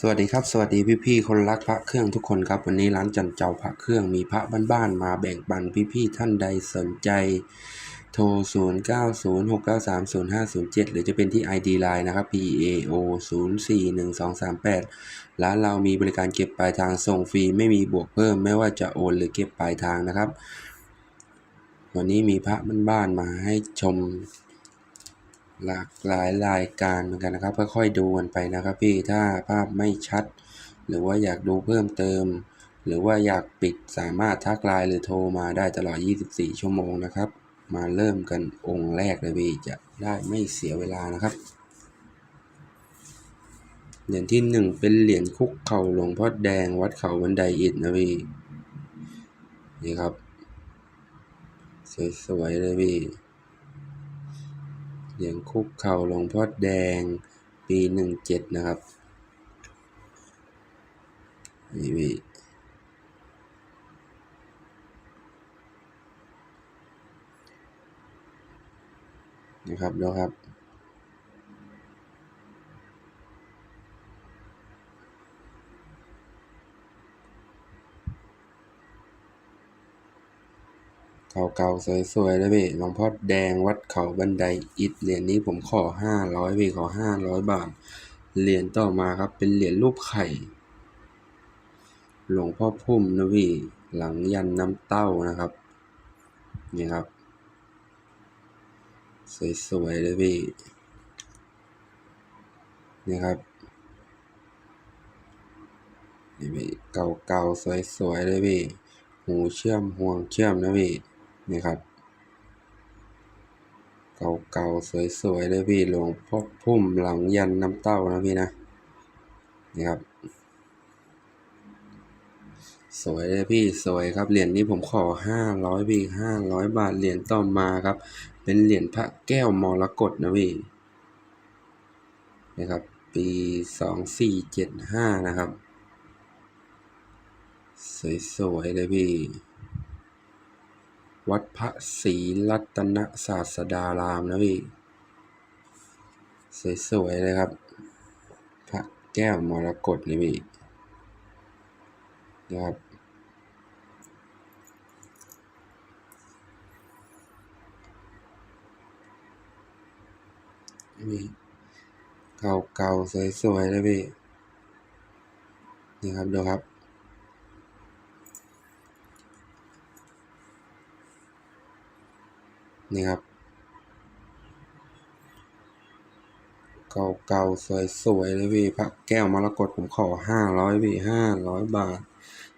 สวัสดีครับสวัสดีพี่ๆคนรักพระเครื่องทุกคนครับ วันนี้ร้านจันเจ้าพระเครื่องมีพระบ้านๆมาแบ่งปันพี่ๆท่านใดสนใจ โทร 0 9 0 6 9 3 0 5 0 7 หรือจะเป็นที่ ID Line นะครับ P A O 0 4 1 2 3 8 ร้านเรามีบริการเก็บปลายทางส่งฟรีไม่มีบวกเพิ่ม ไม่ว่าจะโอนหรือเก็บปลายทางนะครับ วันนี้มีพระบ้านๆมาให้ชม หลากหลายรายการเหมือนกันนะครับค่อยๆดูกันไปนะครับพี่ถ้าภาพไม่ชัด หรือว่าอยากดูเพิ่มเติม หรือว่าอยากปิดสามารถทักไลน์หรือโทรมาได้ตลอด 24 ชั่วโมงนะครับ มาเริ่มกันองค์แรกเลยพี่จะได้ไม่เสียเวลานะครับ เหรียญที่หนึ่งเป็นเหรียญคุกเข่าหลวงพ่อแดงวัดเขาบันไดอิฐนะพี่นี่ครับ สวยๆเลยพี่ เหรียญคุกเข่าหลวงพ่อแดงปีหนึ่งเจ็ดนะครับนี่พี่นะครับดูครับ เก่าๆสวยๆเลยพี่หลวงพ่อแดงวัดเขาบันไดอิฐเหรียญนี้ผมขอห้าร้อยพี่ขอห้าร้อยบาท เหรียญต่อมาครับเป็นเหรียญรูปไข่ หลวงพ่อพุ่มนะพี่หลังยันน้ำเต้านะครับ นี่ครับ สวยๆเลยพี่นี่ครับนี่พี่เก่าๆสวยๆเลยพี่หูเชื่อมห่วงเชื่อมนะพี่ นี่ครับ เก่าๆ สวยๆเลยพี่หลวงพ่อพุ่มหลังยันน้ำเต้านะพี่นะ นี่ครับ สวยเลยพี่สวยครับ เหรียญนี้ผมขอห้าร้อยพี่ห้าร้อยบาท เหรียญต่อมาครับ เป็นเหรียญพระแก้วมรกตนะพี่ นะครับ ปีสองสี่เจ็ดห้านะครับ สวยๆเลยพี่ วัดพระศรีรัตนศาสดารามนะพี่ สวยๆเลยครับ พระแก้วมรกตนี่พี่นะครับนี่เก่าๆสวยๆเลยพี่นี่ครับดูครับ นี่ครับ เก่าๆ สวยๆ เลยพี่พระแก้วมรกตผมขอห้าร้อยพี่ห้าร้อยบาท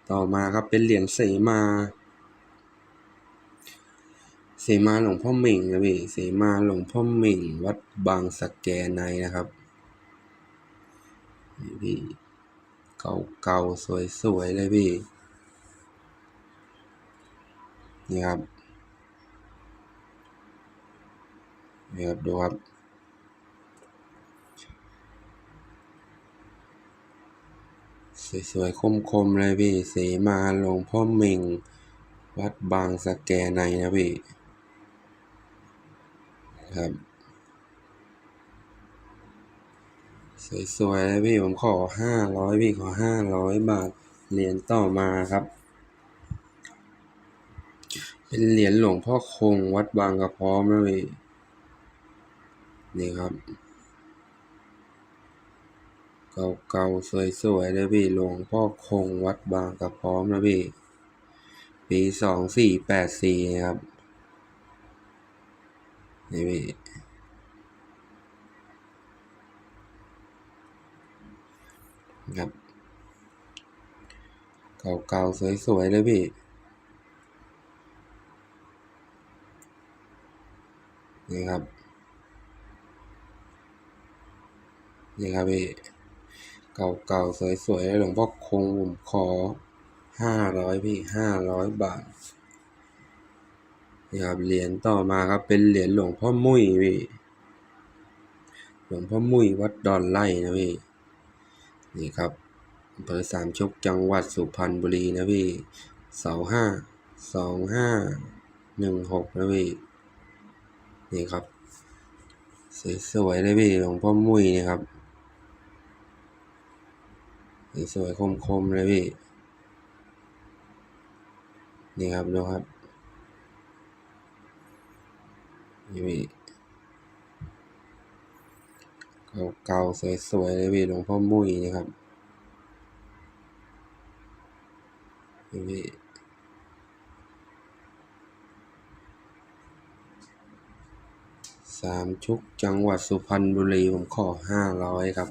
ต่อมาครับเป็นเหรียญเสมาเสมาหลวงพ่อเหม่งนะพี่เสมาหลวงพ่อเหม่ง วัดบางสะแกในนะครับนี่พี่เก่าๆ สวยๆ เลยพี่นี่ครับ นี่ครับดูครับ สวยๆคมๆเลยพี่เสมาหลวงพ่อเม่ง วัดบางสะแกในนะพี่ครับ สวยๆเลยพี่ผมขอห้าร้อยพี่ขอห้าร้อยบาทเหรียญต่อมาครับ เป็นเหรียญหลวงพ่อคงวัดบางกระพร้อมนะพี่ นี่ครับ เก่าๆ สวยๆเลยพี่หลวงพ่อคงวัดบางกระพร้อมนะพี่ ปีสองสี่แปดสี่ครับ นี่พี่ครับเก่าๆ สวยๆเลยพี่ นี่ครับ นี่ครับพี่ เก่าๆ สวยๆหลวงพ่อคงผมขอห้าร้อยพี่ห้าร้อยบาทนี่ครับเหรียญต่อมาครับเป็นเหรียญหลวงพ่อมุ้ยพี่หลวงพ่อมุ้ยวัดดอนไร่นะพี่นี่ครับอำเภอสามชกจังหวัดสุพรรณบุรีนะพี่เสาห้าสองห้าหนึ่งหกนะพี่นี่ครับสวยๆเลยพี่หลวงพ่อมุ้ยนี่ครับ สวยๆคมๆเลยพี่ นี่ครับดูครับนี่พี่เก่าๆสวยๆเลยพี่หลวงพ่อมุ้ยนะครับนี่พี่สามชุกจังหวัดสุพรรณบุรีผมขอห้าร้อยครับ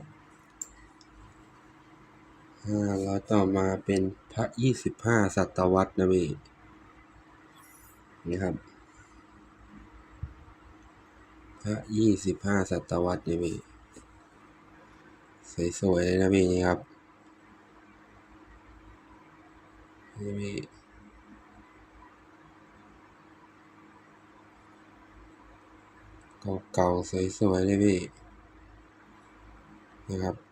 ห้าร้อยต่อมาเป็นพระยี่สิบห้าศตวรรษนะพี่นี่ครับ พระยี่สิบห้าศตวรรษนี่พี่สวยๆเลยนะพี่นี่ครับนี่พี่เก่าๆสวยๆเลยพี่นะครับ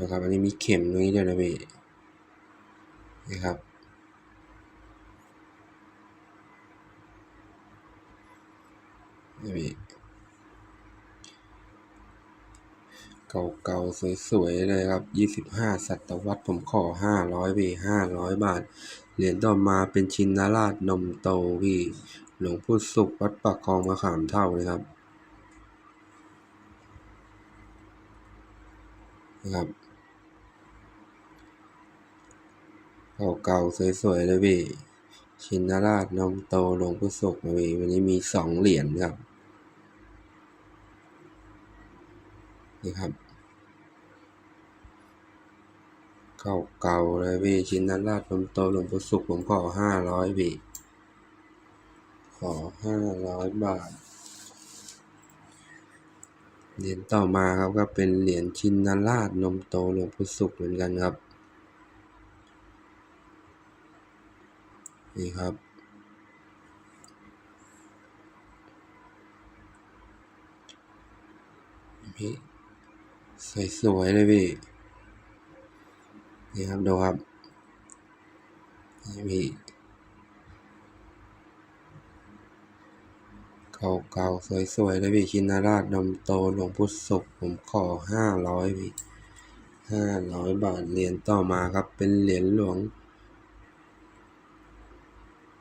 นะครับ อันนี้มีเข็มตรงนี้ด้วยนะพี่นะครับ นี่พี่เก่าๆ สวยๆ เลยครับยี่สิบห้าศตวรรษผมขอห้าร้อยพี่ห้าร้อยบาท เหรียญต่อมาเป็นชินราชนมโตพี่ หลวงพุทธสุขวัดปากคลองมะขามเท่านะครับ นะครับเก่าๆสวยๆเลยพี่ชินราชนมโตหลวงพุทธสุขนะพี่วันนี้มีสองเหรียญครับนี่ครับเก่าๆเลยพี่ชินราชนมโตหลวงพุทธสุขผมขอห้าร้อยพี่ขอห้าร้อยบาท เหรียญต่อมาครับก็เป็นเหรียญชินนราชนมโตหลวงพุทธสุขเหมือนกันครับ นี่ครับพี่สวยๆเลยพี่ นี่ครับดูครับ นี่พี่ เก่าๆ สวยๆเลยพี่ ชินาราชนมโตหลวงพุทธสุขผมขอห้าร้อยพี่ห้าร้อยบาทเหรียญต่อมาครับ เป็นเหรียญหลวง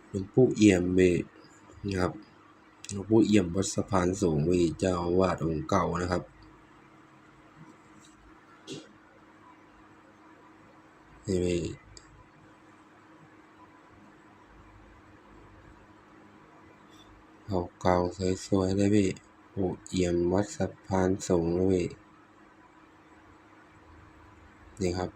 หลวงปู่เอี่ยมพี่นะครับหลวงปู่เอี่ยมวัดสะพานสูงพี่เจ้าอาวาดองค์เก่านะครับนี่พี่ เก่าๆสวยๆเลยพี่ปู่เอี่ยมวัดสะพานสูงเลยพี่นี่ครับ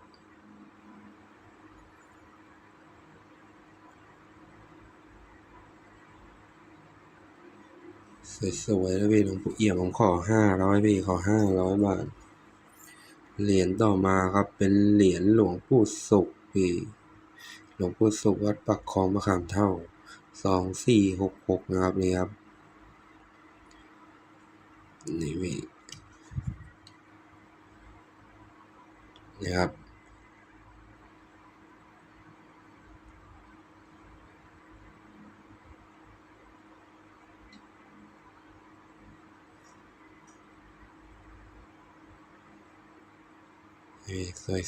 สวยๆแล้วพี่หลวงปู่เอี่ยมผมขอห้าร้อยพี่ขอห้าร้อยบาท เหรียญต่อมาครับเป็นเหรียญหลวงปู่สุขพี่หลวงปู่สุขวัดปักคลองมะขามเท่า สองสี่หกหกนะครับนี่ครับนี่พี่นี่ครับ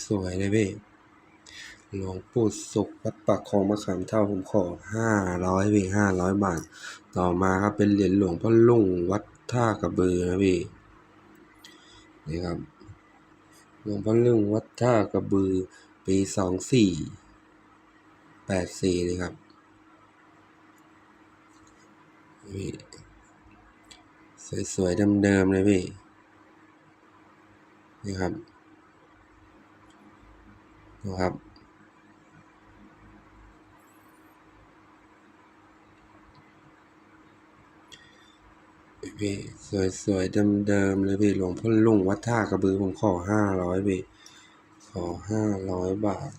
สวยๆเลยพี่ หลวงปู่สุขวัดปากคลองมะขามเท่าผมขอห้าร้อยพี่ห้าร้อยบาท ต่อมาครับเป็นเหรียญหลวงพ่อลุงวัดท่ากระบือนะพี่นี่ครับหลวงพ่อลุงวัดท่ากระบือ ปีสองสี่แปดสี่นี่ครับนี่สวยๆเดิมๆเลยพี่นี่ครับดูครับ พี่สวยๆเดิมๆเลยพี่หลวงพ่อลุงวัดท่ากระบือผมขอห้าร้อยพี่ขอห้าร้อยบาท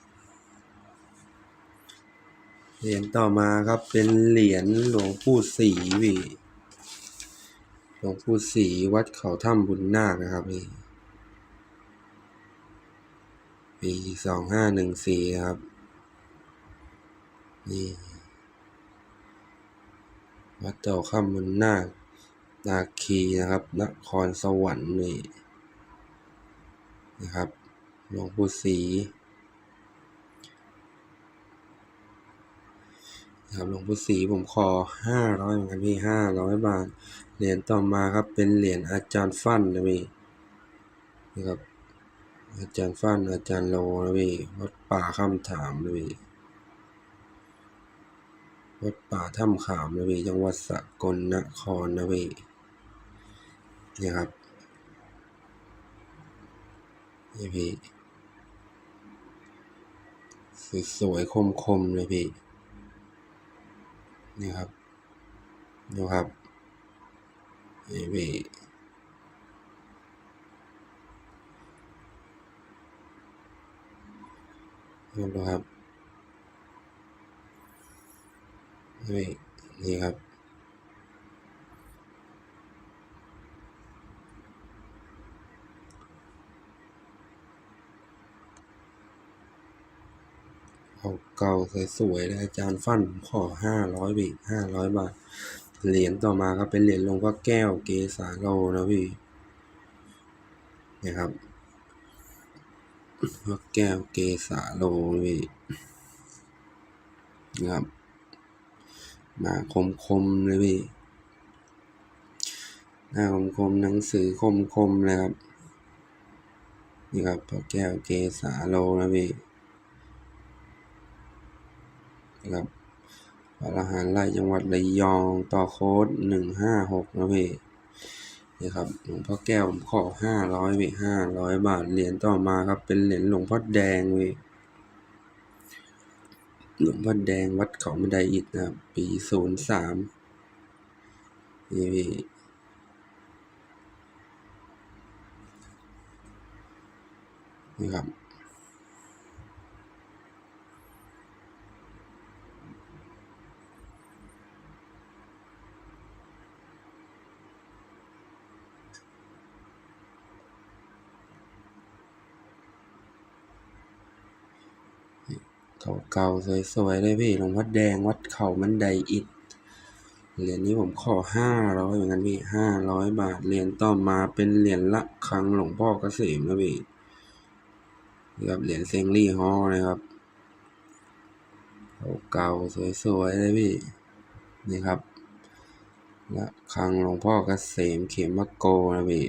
เหรียญต่อมาครับเป็นเหรียญหลวงปู่ศรีพี่หลวงปู่ศรีวัดเขาถ้ำบุญนาคนะครับพี่ปีสองห้าหนึ่งสี่ครับนี่วัดเจ้าค่ำบุญนาค นาคีนะครับ นครสวรรค์นี่นะครับหลวงปู่ศรีนะครับหลวงปู่ศรีผมขอห้าร้อยเหมือนกันพี่ห้าร้อยบาท เหรียญต่อมาครับเป็นเหรียญอาจารย์ฟั่นนะพี่นะครับอาจารย์ฟั่นอาจารย์โลนะพี่วัดป่าคำถามนะพี่วัดป่าถ้ำขามนะพี่จังหวัดสกลนครนะพี่ นี่ครับ นี่พี่ สวยๆคมๆเลยพี่ นี่ครับ ดูครับ นี่พี่ดูครับ นี่นี่ครับ เก่าสวยๆเลยอาจารย์ฟั่นผมขอห้าร้อยพี่ห้าร้อยบาท เหรียญต่อมาก็เป็นเหรียญลงพ่อแก้วเกสาโลนะพี่นะครับพ่อแก้วเกสาโลพี่นะครับ มาคมๆเลยพี่หน้าคมๆหนังสือคมๆเลยครับนี่ครับพ่อแก้วเกสาโลนะพี่ นะครับรหันไล่จังหวัดระยอง ต่อโค้ดหนึ่งห้าหกนะพี่นี่ครับหลวงพ่อแก้วผมขอห้าร้อยพี่ห้าร้อยบาท เหรียญต่อมาครับ เป็นเหรียญหลวงพ่อแดงพี่หลวงพ่อแดงวัดเขาบันไดอิฐนะครับ ปีศูนย์สามนี่พี่นี่ครับ เก่าสวยๆเลยพี่หลวงพ่อแดงวัดเขาบันไดอิฐเหรียญนี้ผมขอห้าร้อยเหมือนกันพี่ห้าร้อยบาทเหรียญต่อมาเป็นเหรียญละครังหลวงพ่อเกษมนะพี่นะครับเหรียญเซงลี่ฮอนะครับเก่าๆสวยๆเลยพี่นี่ครับละครังหลวงพ่อเกษมเขมมะโกนะพี่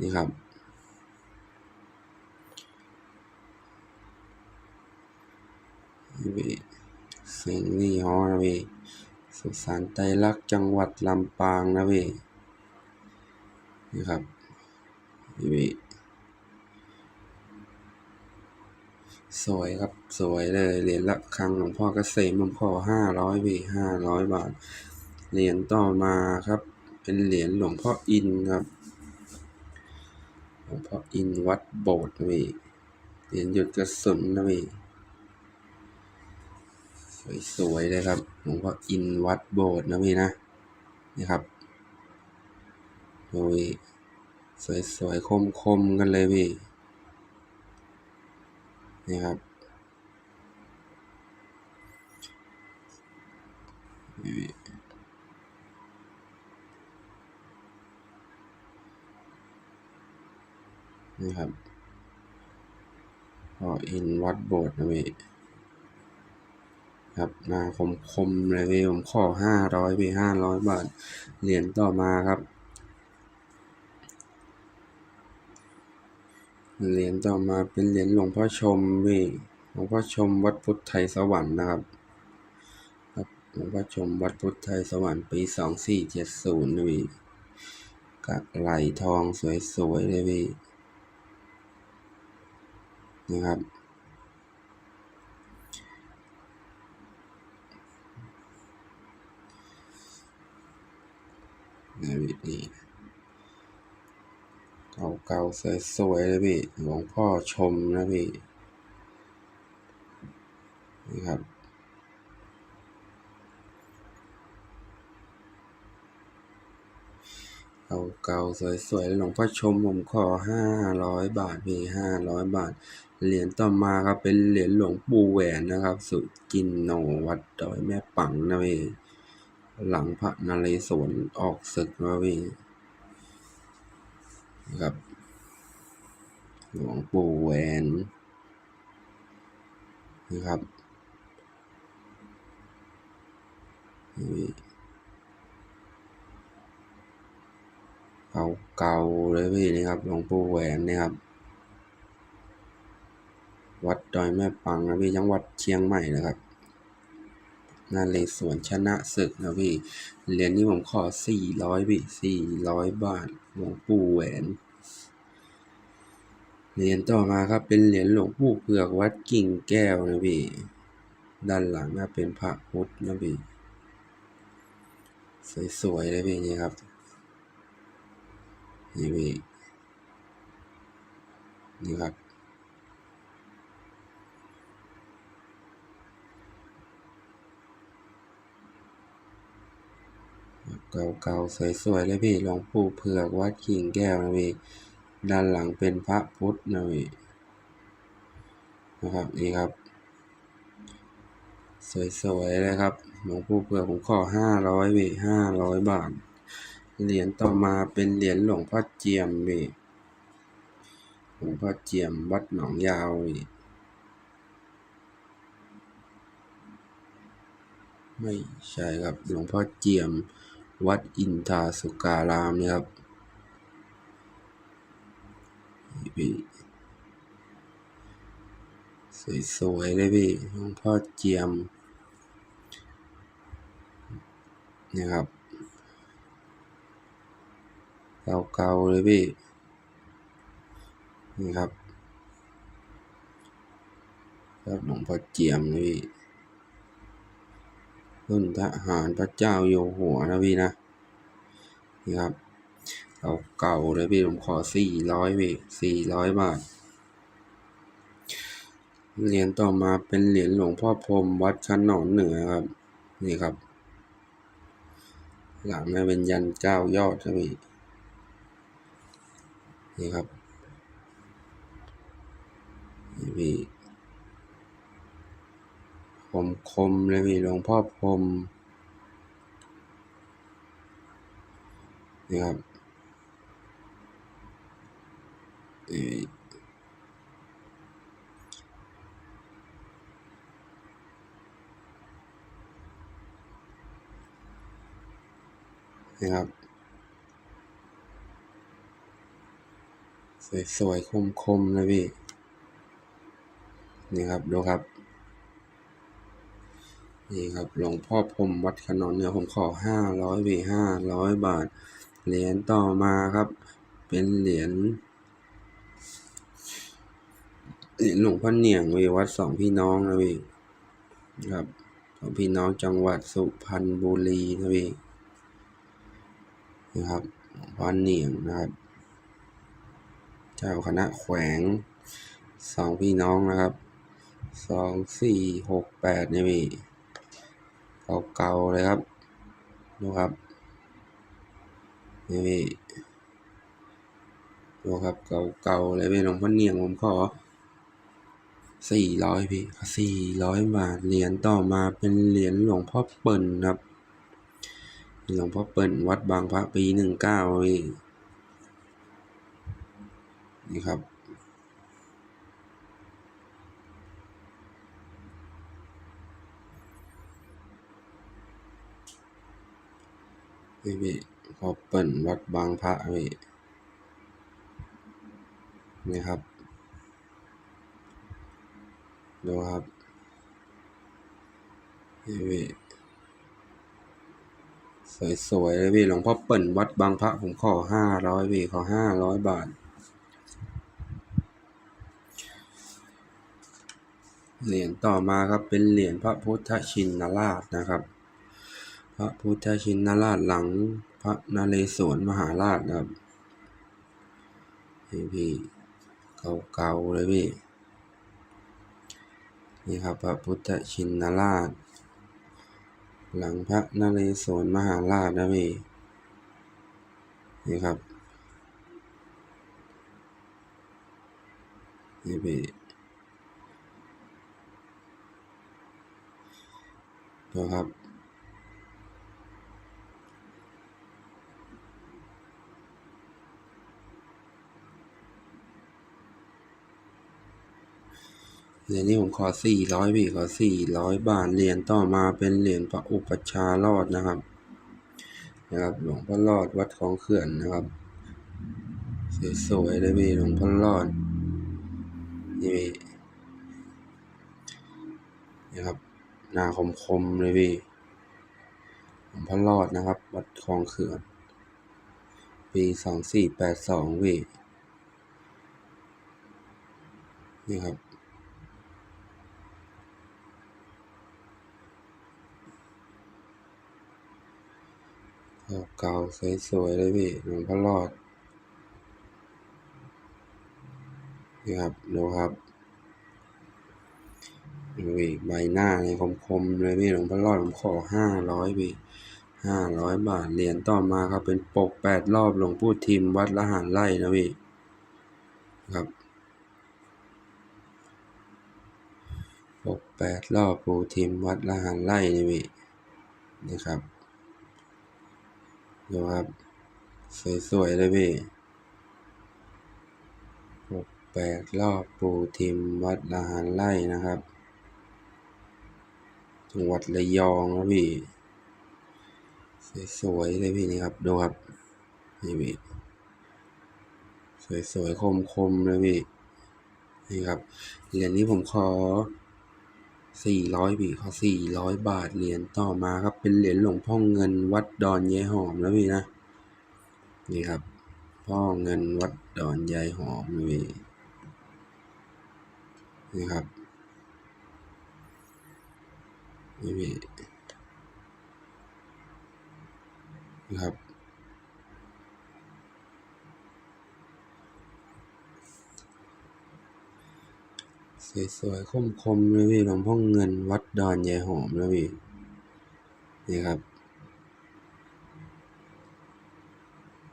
นี่ครับ พี่เสียงนี่ฮอนะพี่สุสานไตรลักษณ์จังหวัดลำปางนะพี่นี่ครับพี่สวยครับสวยเลยเหรียญละครังหลวงพ่อเกษมผมขอห้าร้อยพี่ห้าร้อยบาท เหรียญต่อมาครับ เป็นเหรียญหลวงพ่ออินครับหลวงพ่ออินวัดโบสถ์นะพี่เหรียญหยุดกระสุนนะพี่ สวยๆเลยครับหลวงพ่ออินวัดโบสถ์นะพี่นะนี่ครับโอ้ยสวยๆคมๆกันเลยพี่นี่ครับนี่ครับพออินวัดโบสถ์นะพี่ ครับหน้าคมคมเลยวีผมขอห้าร้อยพี่ห้าร้อยบาท เหรียญต่อมาครับ เหรียญต่อมาเป็นเหรียญหลวงพ่อชมพี่หลวงพ่อชมวัดพุทธไทยสวรรค์นะครับครับหลวงพ่อชมวัดพุทธไทยสวรรค์ปีสองสี่เจ็ดศูนย์พี่กับไหลทองสวยๆเลยพี่นะครับ นี่นี่เก่าๆสวยๆเลยพี่หลวงพ่อชมนะพี่นี่ครับเก่าๆสวยๆหลวงพ่อชมผมขอห้าร้อยบาทพี่ห้าร้อยบาท เหรียญต่อมาครับเป็นเหรียญหลวงปู่แหวนนะครับ สุจินโนวัดดอยแม่ปังนะพี่ หลังพระนเรศวรออกศึกมาพี่นะครับ หลวงปู่แหวนนะครับนี่เก่าๆเลยพี่นี่ครับหลวงปู่แหวนนี่ครับ วัดดอยแม่ปังนะพี่จังหวัดเชียงใหม่นะครับ นาเลสวนชนะศึกนะพี่ เหรียญนี้ผมขอสี่ร้อยพี่สี่ร้อยบาท หลวงปู่แหวน เหรียญต่อมาครับเป็นเหรียญหลวงปู่เผือกวัดกิ่งแก้วนะพี่ ด้านหลังน่าเป็นพระพุทธนะพี่ สวยๆเลยพี่นี่ครับ นี่พี่ นี่ครับ เก่าๆ สวยๆ เลยพี่ หลวงปู่เผือกวัดกิ่งแก้วนะพี่ ด้านหลังเป็นพระพุทธนะพี่นะครับ นี่ครับ สวยๆ เลยครับ หลวงปู่เผือกผมขอห้าร้อยพี่ห้าร้อยบาท เหรียญต่อมาเป็นเหรียญหลวงพ่อเจียมพี่ หลวงพ่อเจียมวัดหนองยาวพี่ไม่ใช่ครับหลวงพ่อเจียม วัดอินทาสุการามนี่ครับพี่สวยๆเลยพี่หลวงพ่อเจียมนี่ครับเก่าๆเลยพี่นี่ครับครับหลวงพ่อเจียมนะพี่ รุ่นทหารพระเจ้าอยู่หัวนะพี่นะนี่ครับเก่าๆเลยพี่ผมขอสี่ร้อยพี่สี่ร้อยบาทเหรียญต่อมาเป็นเหรียญหลวงพ่อพรมวัดขนหนอนเหนือครับ นี่ครับ หลังนี่เป็นยันเก้ายอดนะพี่นี่ครับนี่พี่ คมคมเลยพี่หลวงพ่อพรมนี่ครับนี่นี่ครับ สวยๆคมๆเลยพี่นี่ครับ ดูครับ นี่ครับหลวงพ่อพรมวัดขนอนเนี่ยผมขอห้าร้อยพี่ห้าร้อยบาท เหรียญต่อมาครับ เป็นเหรียญเหรียญหลวงพ่อเหนียงวีวัดสองพี่น้องนะพี่ครับสองพี่น้องจังหวัดสุพรรณบุรีนะพี่นะครับวงพ่อเหนียงนะครับ เจ้าคณะแขวงสองพี่น้องนะครับสองสี่หกแปดนี่พี่ เก่าๆเลยครับดูครับนี่ดูครับเก่าๆเลยพี่หลวงพ่อเนียงผมขอสี่ร้อยพี่สี่ร้อยบาทเหรียญต่อมาเป็นเหรียญหลวงพ่อเปิ่นครับหลวงพ่อเปิ่นวัดบางพระปีหนึ่งเก้าพี่นี่ครับี่พี่พอเปิ่นวัดบางพระพี่นี่ครับ ดูครับนี่พี่สวยๆเลยพี่หลวงพ่อเปิ่นวัดบางพระผมขอห้าร้อยพี่ขอห้าร้อยบาท เหรียญต่อมาครับเป็นเหรียญพระพุทธชินราชนะครับ พระพุทธชินราชหลังพระนเรศวรมหาราชครับนี่พี่เก่าๆเลยพี่นี่ครับพระพุทธชินราช หลังพระนเรศวรมหาราชนะพี่นี่ครับนี่พี่ดูครับ เหรียญนี้ผมขอสี่ร้อยพี่ขอสี่ร้อยบาทเหรียญต่อมาเป็นเหรียญพระอุปชารอดนะครับนะครับ หลวงพ่อรอดวัดของเขื่อนนะครับสวยๆเลยพี่หลวงพ่อรอดนี่พี่นะครับหน้าคมๆเลยพี่หลวงพ่อรอดนะครับ วัดคลองเขื่อนปีสองสี่แปดสองพี่นี่ครับ เก่าสวยๆเลยพี่หลวงพ่อรอดนี่ครับดูครับดูอีกใบหน้าในคมๆเลยพี่หลวงพ่อรอดผมขอห้าร้อยพี่ห้าร้อยบาทเหรียญต่อมาครับเป็นปกแปดรอบหลวงปู่ทิมวัดละหารไร่นะพี่ครับปกแปดรอบปู่ทิมวัดละหารไร่นี่พี่นี่ครับ ดูครับ สวยๆเลยพี่หกแปดรอบปูทิมวัดละหารไร่นะครับ จังหวัดระยองนะพี่ สวยๆเลยพี่นี่ครับ ดูครับ นี่พี่ สวยๆคมๆเลยพี่ นี่ครับ เหรียญนี้ผมขอ สี่ร้อยพี่ขอสี่ร้อยบาทเหรียญต่อมาครับเป็นเหรียญหลวงพ่อเงินวัดดอนยายหอมนะพี่นะนี่ครับ พ่อเงินวัดดอนยายหอมนะพี่นี่ครับนี่พี่นี่ครับ สวยๆคมๆเลยพี่หลวงพ่อเงินวัดดอนยายหอมนะพี่นี่ครับ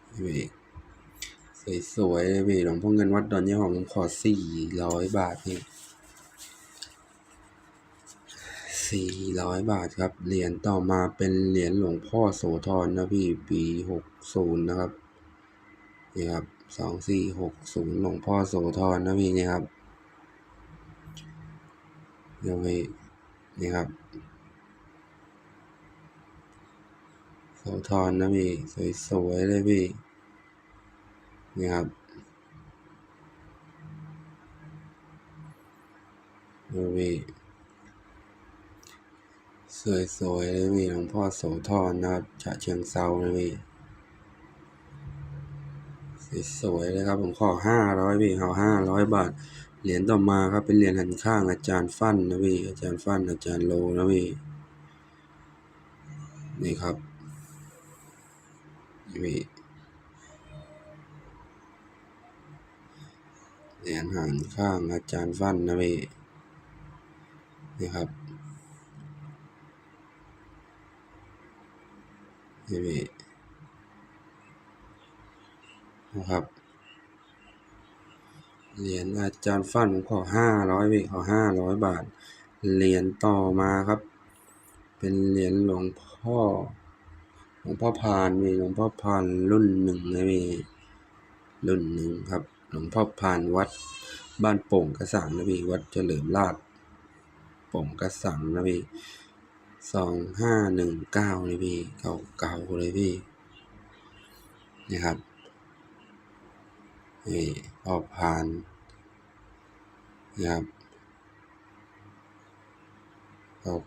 นี่พี่สวยๆเลยพี่หลวงพ่อเงินวัดดอนยายหอมผมขอสี่ร้อยบาทพี่สี่ร้อยบาทครับ เหรียญต่อมาเป็นเหรียญหลวงพ่อโสธรนะพี่ปีหกศูนย์นะครับนี่ครับสองสี่หกศูนย์หลวงพ่อโสธรนะพี่นี่ครับ เดี๋ยวไปนี่ครับโสธรนะพี่ สวยๆเลยพี่ นี่ครับดูพี่สวยๆเลยพี่หลวงพ่อโสธรนะครับฉะเชิงเซานะพี่สวยๆเลยครับผมขอห้าร้อยพี่ขอห้าร้อยบาท เหรียญต่อมาครับเป็นเหรียญหันข้างอาจารย์ฟั่นนะพี่อาจารย์ฟั่นอาจารย์โลนะพี่นี่ครับนี่พี่เหรียญหันข้างอาจารย์ฟั่นนะพี่นี่ครับนี่พี่นะครับ เหรียญอาจารย์ฟั่นผมขอห้าร้อยพี่ขอห้าร้อยบาท เหรียญต่อมาครับ เป็นเหรียญหลวงพ่อ หลวงพ่อพานมีหลวงพ่อพานรุ่นหนึ่งนะมีรุ่นหนึ่งครับ หลวงพ่อพานวัด บ้านโป่งกระสังนะพี่วัดเฉลิมราชโป่งกระสังนะพี่สองห้าหนึ่งเก้านี่พี่เก่าเก่าเลยพี่นี่ครับ นี่พ่อพานนะครับ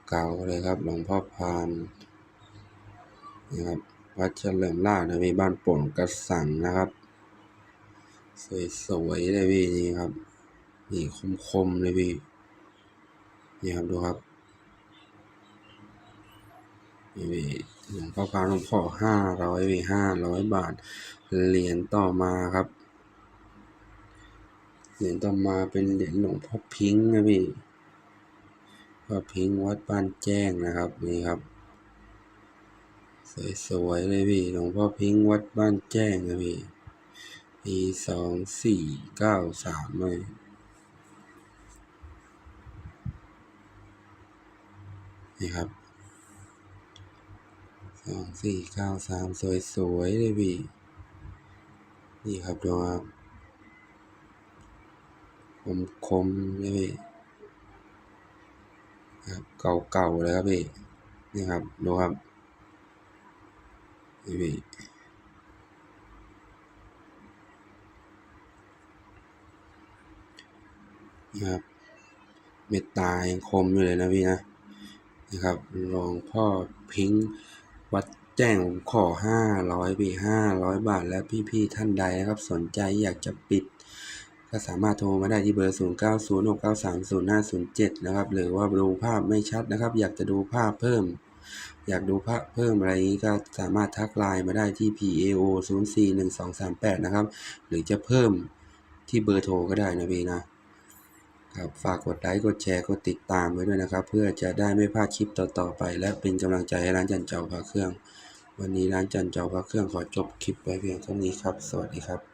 เก่าๆเลยครับหลวงพ่อพานนะครับวัดเฉลิมราชนะพี่บ้านโป่งกระสังนะครับ สวยๆเลยพี่นี่ครับนี่คมๆเลยพี่นี่ครับดูครับนี่พี่หลวงพ่อพานหลวงพ่อห้าร้อยพี่ห้าร้อยบาทเหรียญต่อมาครับ เหรียญต่อมาเป็นเหรียญหลวงพ่อพิงค์นะพี่พ่อพิงค์วัดบ้านแจ้งนะครับนี่ครับ สวยๆเลยพี่หลวงพ่อพิงค์วัดบ้านแจ้งนะพี่ปีสองสี่เก้าสามเลยนี่ครับสองสี่เก้าสามสวยๆเลยพี่นี่ครับดูครับ คมคมๆเลยพี่ครับเก่าๆเลยครับพี่นี่ครับดูครับนี่พี่นี่ครับเม็ดตายังคมอยู่เลยนะพี่นะนะครับหลวงพ่อพิงค์วัดแจ้งผมขอห้าร้อยพี่ห้าร้อยบาทและพี่ๆท่านใดนะครับ สนใจอยากจะปิด ก็สามารถโทรมาได้ที่เบอร์ 0 9 0 6 9 3 0 5 0 7 นะครับ หรือว่าดูภาพไม่ชัดนะครับ อยากจะดูภาพเพิ่ม อยากดูภาพเพิ่มอะไรนี้ก็สามารถทักไลน์มาได้ที่ PAO 0 4 1 2 3 8 นะครับ หรือจะเพิ่มที่เบอร์โทรก็ได้นะพี่นะครับฝากกดไลค์กดแชร์กดติดตามไว้ด้วยนะครับ เพื่อจะได้ไม่พลาดคลิปต่อๆไป และเป็นกำลังใจให้ร้านจันเจ้าพระเครื่อง วันนี้ร้านจันเจ้าพระเครื่องขอจบคลิปไว้เพียงเท่านี้ครับ สวัสดีครับ